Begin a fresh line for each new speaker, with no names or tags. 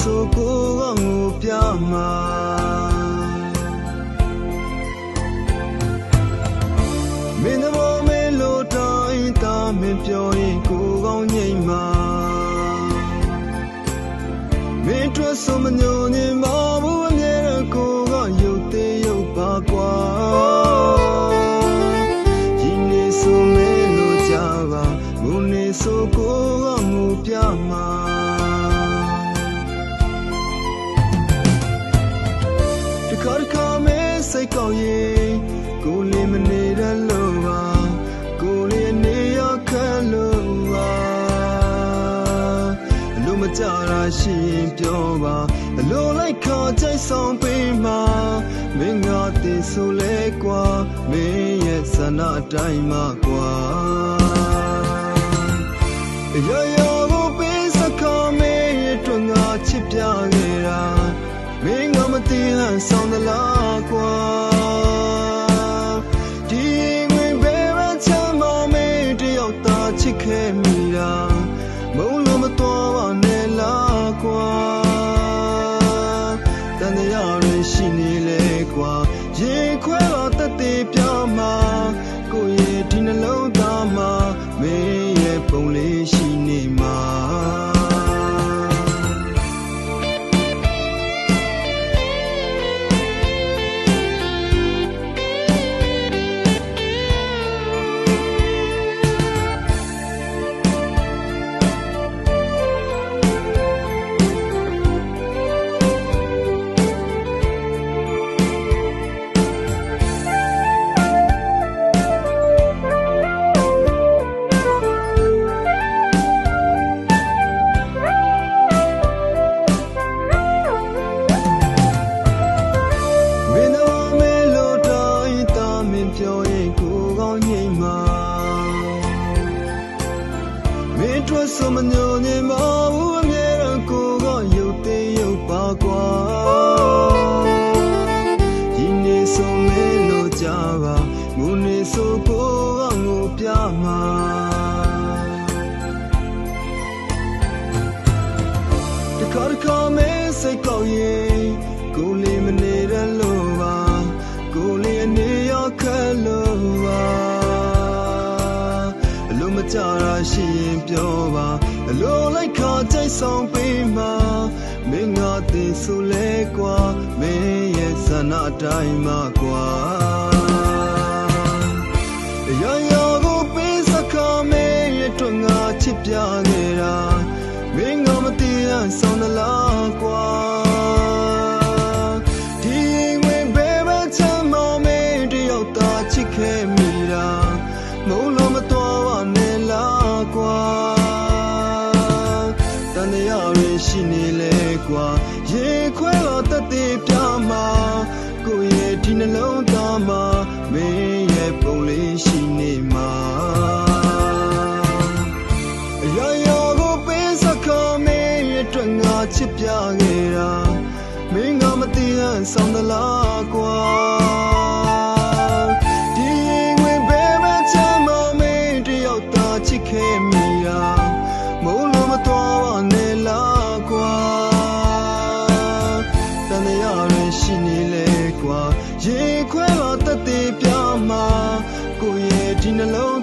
ဆိုကိုကငိုပြမှာမင်းသဘောမဲလို့တိုင်းတာမင်းပြောရင်ကိုယ်ကောင်းငိမ့်မှာမင်းတို့ဆိုမညိုညင်မဘူးအမြဲ ခါတခါမဲစိတ်ကောက်ရင်ကိုယ်လေးမနေရလို့ပါကိုယ်လေးနေရခက်လို့ပါအလိုမကြတာရှိရင်ပြောပါအလိုလိုက်ခါကြိုက်ဆောင်ပေးမှာမင်းငါတည်ဆိုလဲကွာမင်းရဲ့ဆန္ဒအတိုင်းမှာကွာ င်းရဲ့ပုံ င်းတို့စမညိုညင်မဘူးအမြဲတမ်းကိုယ်ကရုပ်သေးရုပ်ပါကွာဒီနေဆိုမဲလို့ကြပါငုံနေဆိုကိုယ်ကငိုပြမှာတခါတခါမဲစိတ်ကောက်ရင်ကိုယ်လေးမနေရလို့ ကြတာရှိရင်ပြောပါအလိုလိုက်ခါကြိုက်ဆောင်ပေးမှာမင်းငါတည်ဆိုလဲကွာမင်းရဲ့ဆန္ဒအတိုင်းမှာကွာရရကိုပေးစကားမဲရတော့ငါချစ်ပြခဲ့တာမင်းကမတည်ရဆောင်သလားကွာဒီငွေဘယ်မှာချမ်းမမဲတယောက်သာချစ်ခဲ့မိတာမုံ တော့တသက်ပြမှာကိုယ့်ရဲ့ဒီနှလုံးသားမှာမင်းရဲ့ပုံလေးရှိနေမှာအရာရာကိုပေးစကားမင်းရဲ့အတွက်ငါချစ်ပြခဲ့တာမင်းကမတည်ဟန်ဆောင်သလားကွာ ရားရရှိနေလေကွာရေခွဲတော့တသက်ပြမှာကိုယ့်ရဲ့ဒီနှလုံး